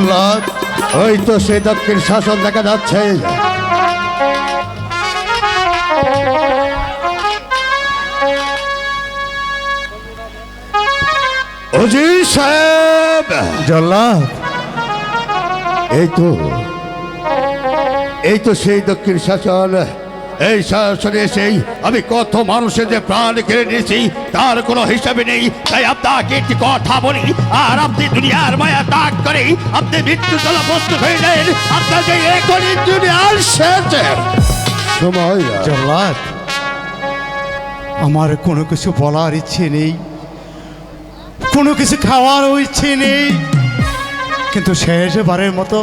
জল্লাদ ওই তো সেই দক্ষিণ শাসন দেখা যাচ্ছে। অজির সাহেব! জল্লাদ এই তো। এই তো সেই দক্ষিণ শাসন। এই শাসনে এসেই আমি কত মানুষের যে প্রাণ কেড়ে নিয়েছি, তার কোনো হিসাবে নেই। তাই আপনাকে একটি কথা বলি, আর আপনি দুনিয়ার মায়া ত্যাগ করে আপনি মৃত্যু চলা প্রস্তুত হয়ে নেন আপনাকে এখনই দুনিয়ার শেষের আমার কোনো কিছু বলার ইচ্ছে নেই। কোনো কিছু খাওয়ারও ইচ্ছে নেই। কিন্তু শেষবারের মতো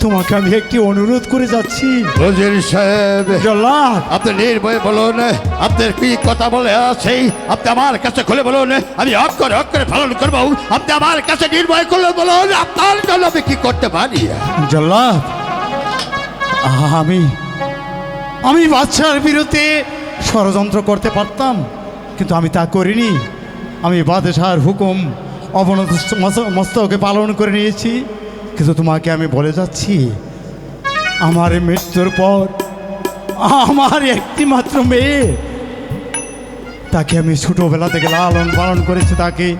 তোমাকে আমি একটি অনুরোধ করে যাচ্ছি। ওজির সাহেব জল্লাদ আপনি নির্ভয়ে বলুন আপনার কি কথা বলে আছে আপনি আমার কাছে খুলে বলুন আমি অক্ষরে অক্ষরে পালন করব। আপনি আমার কাছে নির্ভয় করলে বলুন আপনার জন্য আমি কি করতে পারি? জল্লাদ আমি আমি বাচ্চার বিরুদ্ধে ষড়যন্ত্র করতে পারতাম কিন্তু আমি তা করিনি। আমি বাদশাহর হুকুম অবনত মস- মস্তকে পালন করে নিয়েছি। কিন্তু তোমাকে আমি বলে যাচ্ছি আমার মৃত্যুর পর আমার একটি মাত্র মেয়ে তাকে আমি ছোটোবেলা থেকে লালন পালন করেছি তাকে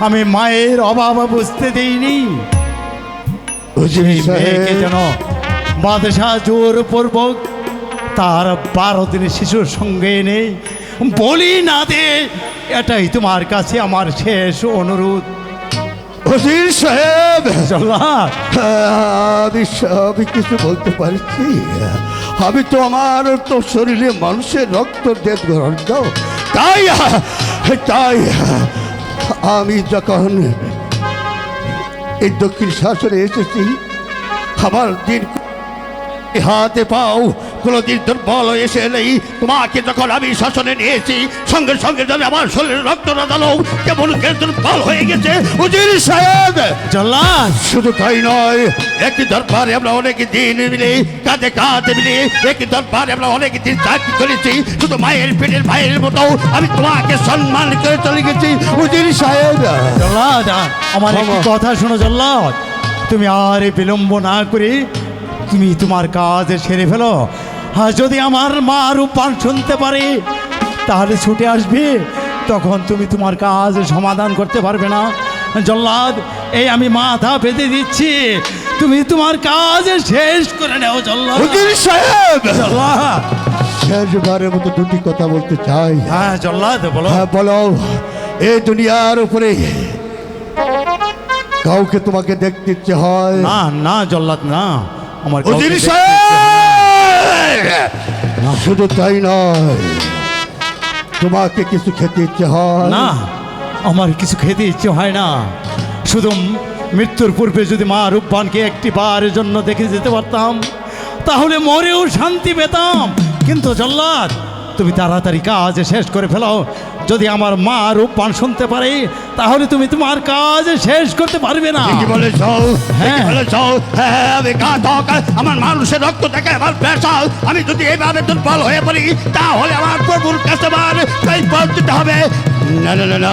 আমি মায়ের অভাব বুঝতে দিইনি। মেয়েকে যেন বাদশাহ জোর পূর্বক তার বারো দিনের শিশুর সঙ্গে এনে বলি না দে এটাই তোমার কাছে আমার শেষ অনুরোধ। ওজির সাহেব। আমি আমি কিছু বলতে পারছি। আমি তো আমার তো শরীরে মানুষের রক্ত দেব গ্রহণ দাও। তাই তাই আমি যখন এই দক্ষিণ শাসনে এসেছি আমার দিন হাতে পাও কোনোদিন দুর্বল হয়ে এসে নেই। তোমাকে যখন আমি শাসনে নিয়েছি সঙ্গে সঙ্গে যেন আমার শরীরে রক্ত না দালো কেমন করে দুর্বল হয়ে গেছে? উজির সাহেব! জল্লাদ! শুধু তাই নয় একই দরবারে আমরা অনেক দিন মিলে কাঁধে কাঁধে মিলে একই দরবারে আমরা অনেক দিন চাকরি করেছি। শুধু মায়ের পেটের ভাইয়ের মতো আমি তোমাকে সম্মান করে চলে গেছি উজির সাহেব! জল্লাদ আমার কথা শোনো জল্লাদ। তুমি আর বিলম্ব না করে তুমি তোমার কাজ সেরে ফেলো। আর যদি আমার মা রূপান শুনতে পারে তাহলে ছুটে আসবে। তখন তুমি তোমার কাজ সমাধান করতে পারবে না। জল্লাদ এই আমি মাথা পেতে দিচ্ছি। তুমি তোমার কাজ শেষ করে নাও জল্লাদ। সাহেব! জল্লাদ। শেষবারের মতো দুটি কথা বলতে চাই। হ্যাঁ জল্লাদ বলো। হ্যাঁ বলো। এই দুনিয়ার উপরে কাউকে তোমাকে দেখতে ইচ্ছে হয়? না না জল্লাদ না। আমার শুধু তাই নয় তোমাকে কিছু খেতে ইচ্ছে হয়? না আমার কিছু খেতে ইচ্ছে হয় না। শুধু মৃত্যুর পূর্বে যদি মা রূপবানকে একটি বারের জন্য দেখে যেতে পারতাম তাহলে মরেও শান্তি পেতাম। কিন্তু জল্লাদ তুমি তাড়াতাড়ি কাজ শেষ করে ফেলাও যদি আমার মা রূপবান শুনতে পারে তাহলে তুমি তোমার কাজ শেষ করতে পারবে না। হ্যাঁ। বলেছ। হ্যাঁ আমার মানুষের রক্ত থেকে আমার পেশা আমি যদি এইভাবে দুর্বল হয়ে পড়ি তাহলে আমার প্রভুর কাছে আমার দিতে হবে। না না না না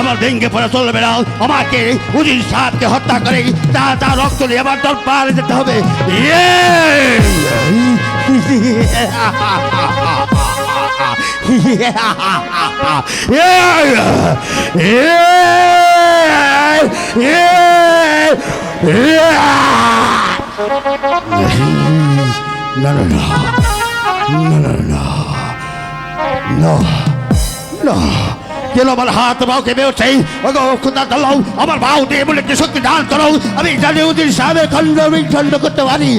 আমার ভেঙ্গে পড়ে চলবে না। আমাকে উজির সাহেবকে হত্যা করে তা তা রক্ত নিয়ে আমার দরবার যেতে হবে। No, no, no. No, no, no. No. No. যেন আমার হাত বাউ বাউকে বেরোচ্ছে খুদা দাও আমার বাউ দিয়ে বলে কি শক্তি দান করো আমি জানি উদিন সাহেবের খণ্ড বিখণ্ড করতে পারি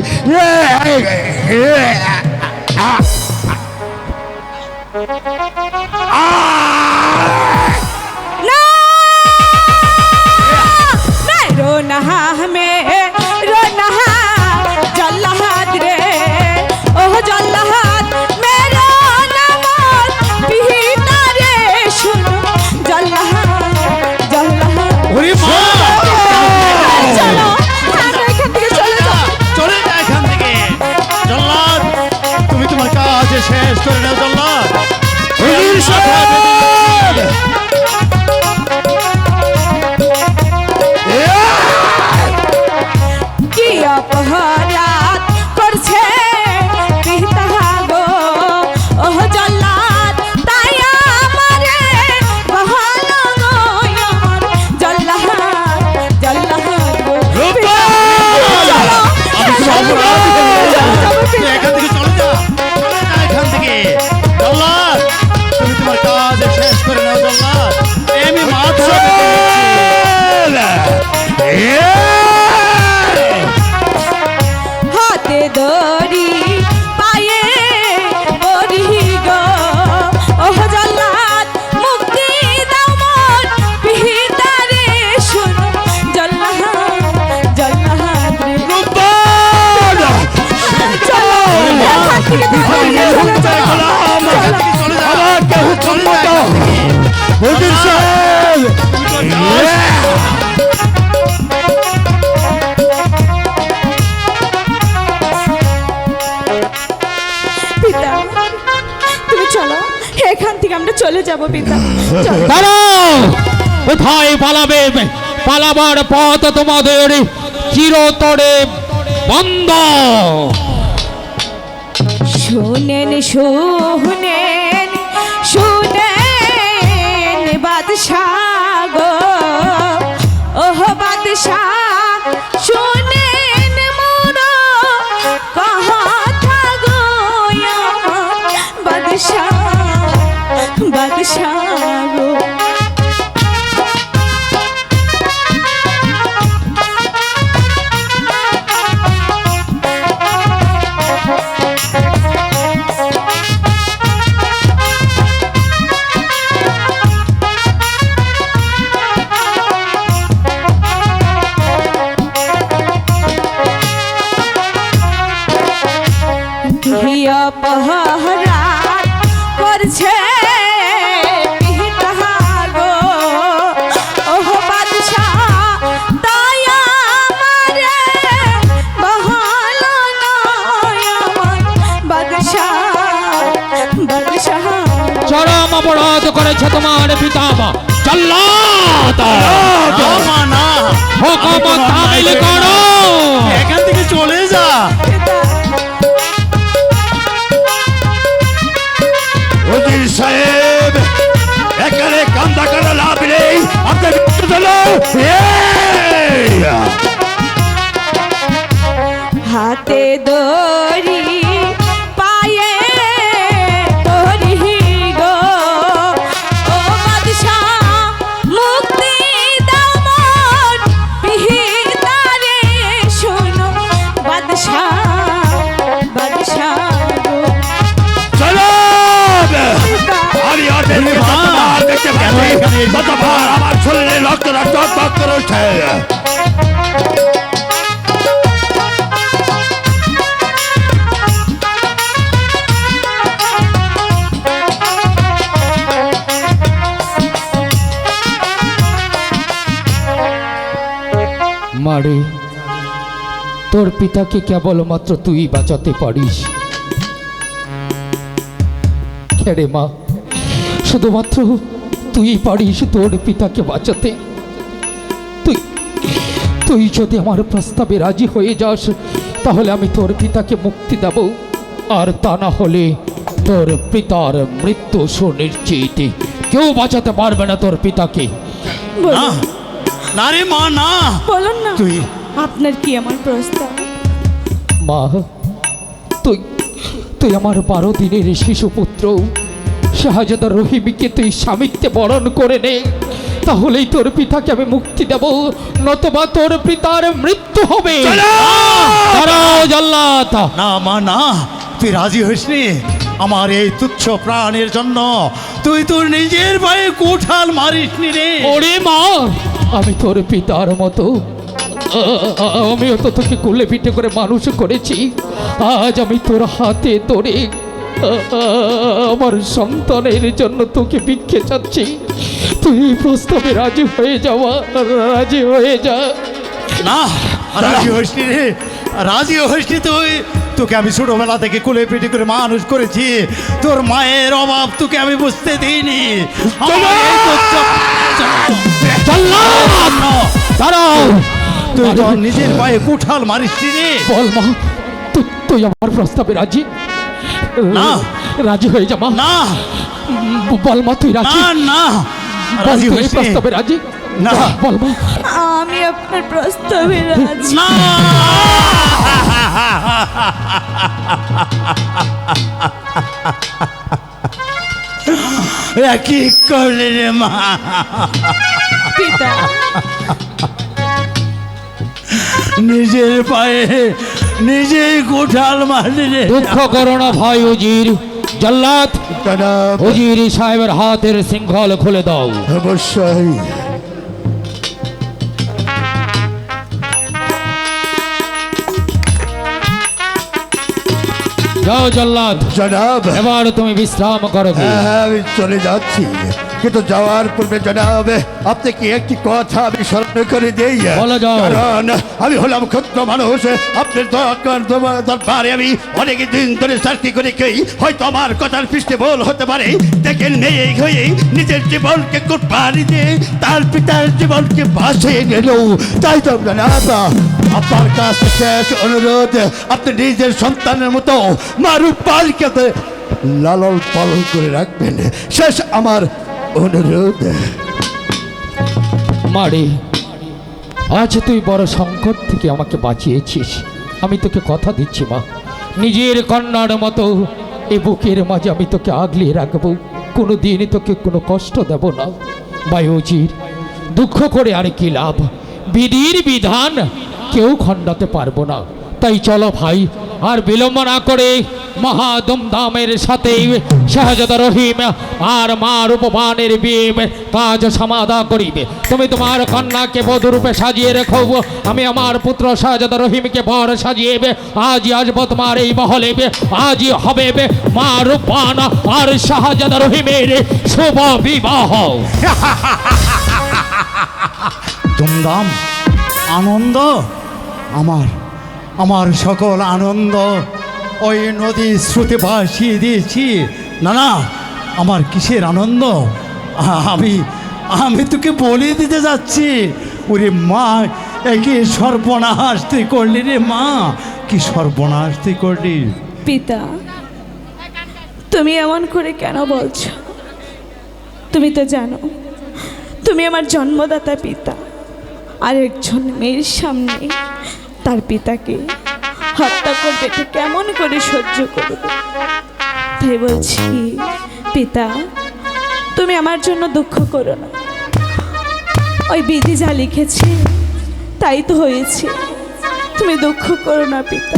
যাব পিতা। দাঁড়াও কোথায় পালাবে? পালাবার পথ তোমাদের চিরতরে বন্ধ। শুনেন শুনেন শুনেন বাদশাহ গো। ওহ বাদশাহ বাদশাহ চরম অপরাধ করেছে তোমার পিতা চল্লাত না মা না হুকুম তামিল করো। এখান থেকে চলে যা। আমার মারে তোর পিতাকে কেবলমাত্র তুই বাঁচাতে পারিস। খেরে মা শুধুমাত্র তুই পারিস তোর পিতাকে বাঁচাতে। তুই তুই যদি আমার প্রস্তাবে রাজি হয়ে যাস তাহলে আমি তোর পিতাকে মুক্তি দেব। আর তা না হলে তোর পিতার মৃত্যু সুনিশ্চিত। কেউ বাঁচাতে পারবে না তোর পিতাকে। না না রে মা না। বলুন না। তুই। আপনার কি আমার প্রস্তাব? মা তুই তুই আমার বারো দিনের শিশুপুত্র শাহজাদা রহিমিকে তুই স্বামীত্বে বরণ করে নে। তাহলেই তোর পিতাকে আমি মুক্তি দেব নতবা তোর পিতার মৃত্যু হবে। না মা না তুই রাজি হইস নি আমার এই তুচ্ছ প্রাণের জন্য তুই তোর নিজের পায়ে কোঠাল মারিস নি রে। ওরে মা আমি তোর পিতার মতো। আমিও তো তোকে কোলে পিঠে করে মানুষ করেছি। আজ আমি তোর হাতে তোরে আমার সন্তানের জন্য তোকে ভিক্ষে চাচ্ছি। তুই প্রস্তাবে রাজি হয়ে যাওয়া রাজি হয়ে যা। না রাজি হইস নি রে। রাজি নি তুই। তোকে আমি ছোটবেলা থেকে কোলে পিঠে করে মানুষ করেছি। তোর মায়ের অভাব তোকে আমি বুঝতে দিইনি! দাঁড়াও। তুই নিজের পায়ে কুঠাল মারিস রে। বল মা। তুই তুই আমার প্রস্তাবে রাজি? না। রাজি হয়ে যা মা। না। বল মা তুই রাজি? না না। রাজি এই প্রস্তাবে রাজি? না। বল মা। আমি আপনার প্রস্তাবে রাজি। না। এ কি করলি রে মা। পিতা। নিজের পায়ে নিজেই কোঠাল মারলি রে দুঃখ করো না ভাই উজির। জল্লাদ উজির সাহেবের হাতের শৃঙ্খল খুলে দাও। অবশ্যই। যাও জল্লাদ জনাব। এবার তুমি বিশ্রাম করো হ্যাঁ, আমি চলে যাচ্ছি। কিন্তু যাওয়ার পূর্বে জনাব আপনি কি একটি কথা আমি স্মরণ করে দেই। কারণ আমি হলাম ক্ষুদ্র মানুষ আপনার তোমার দরবারে আমি অনেক দিন ধরে চাকরি করে খেই হয়তো আমার কথার পৃষ্ঠে বল হতে পারে। দেখেন মেয়ে হয়ে নিজের জীবনকে কুরবানি দিয়ে তার পিতার জীবনকে বাঁচিয়ে গেল তাই তো জনাব আপনার কাছে শেষ অনুরোধ আপনি নিজের সন্তানের মতো মারুপ পালকে লালন পালন করে রাখবেন। শেষ আমার অনুরোধ। মারে আজ তুই বড় সংকট থেকে আমাকে বাঁচিয়েছিস। আমি তোকে কথা দিচ্ছি, মা। নিজের কন্যার মতো এ বুকের মাঝে আমি তোকে আগলিয়ে রাখব। কোনো দিনই তোকে কোনো কষ্ট দেব না। বায়ুজির, দুঃখ করে আর কি লাভ? বিধির বিধান কেউ খণ্ডাতে পারব না। তাই চলো ভাই, আর বিলম্ব না করে মহা ধুমধামের সাথে শাহজাদা রহিম আর মা রূপবানের বিয়ে কাজ সমাধা করিবে। তুমি তোমার কন্যাকে বধূরূপে সাজিয়ে রেখো। আমি আমার পুত্র শাহজাদা রহিমকে বর সাজিয়েবে আজই আসব তোমার এই মহলে আজই হবে মা রূপবান আর শাহজাদা রহিমের শুভ বিবাহ। ধুমধাম, আনন্দ, আমার আমার সকল আনন্দ। ওই নদী স্রোতে ভাসিয়ে দিয়েছি। না না আমার কিসের আনন্দ? আমি আমি তোকে বলে দিতে যাচ্ছি। ওরে মা একে সর্বনাশ তুই করলি রে মা? কি সর্বনাশ তুই করলি? পিতা, তুমি এমন করে কেন বলছো? তুমি তো জানো, তুমি আমার জন্মদাতা পিতা। আর একজন মেয়ের সামনে তার পিতাকে হত্যা করবে, তো কেমন করে সহ্য করবে? তাই বলছি, পিতা, তুমি আমার জন্য দুঃখ করো না। ওই বিধি যা লিখেছে, তাই তো হয়েছে। তুমি দুঃখ করো না, পিতা।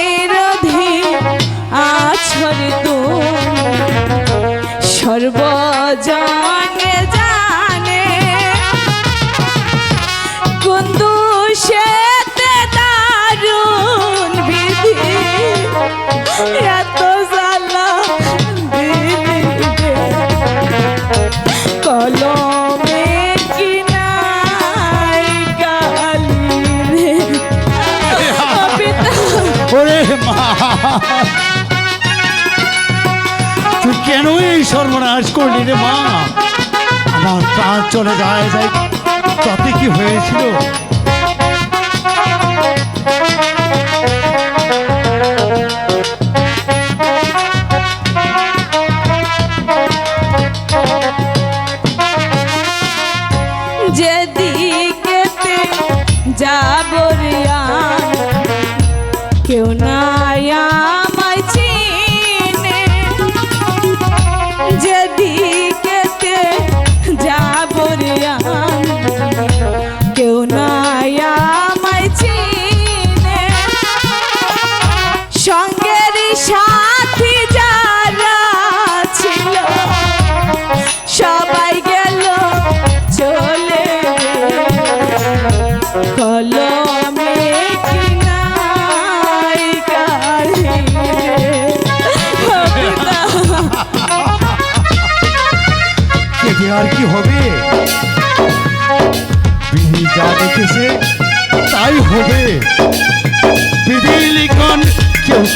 সর্বজনে কেন এই সর্বনাশ করলি রে মা? আমার প্রাণ চলে যায় যাই তাতে কি হয়েছিল? যেদিকেতে যাব কেউ নাই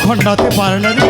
খণ্ডাতে পারে না রে।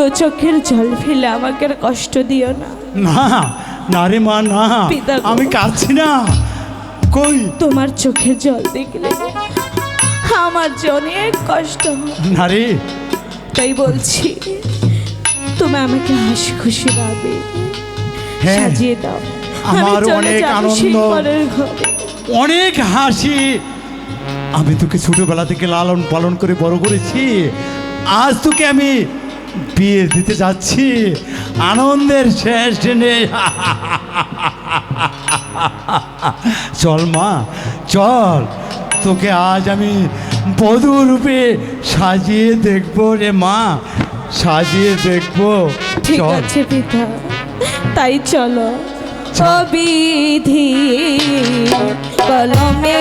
দু চোখের জল ফেলে আমাকে আর কষ্ট দিও না। না না রে মা না। পিতা গো। আমি কাঁদছি না। কই? তোমার চোখের জল দেখলে আমার যে অনেক কষ্ট হয়। না রে। তাই বলছি তুমি আমাকে হাসি খুশি ভাবে হ্যাঁ। সাজিয়ে দাও। আমি আমার চলে অনেক যাব আনন্দ। সেই পরের ঘরে। অনেক হাসি। আমি তোকে ছোটবেলা থেকে লালন পালন করে বড় করেছি। আজ তোকে আমি বিয়ে দিতে যাচ্ছি। আনন্দের শেষ নেই চল মা চল। তোকে আজ আমি বধূ রূপে সাজিয়ে দেখব রে মা সাজিয়ে দেখব। ঠিক আছে পিতা তাই চলো। অবিধি কলমে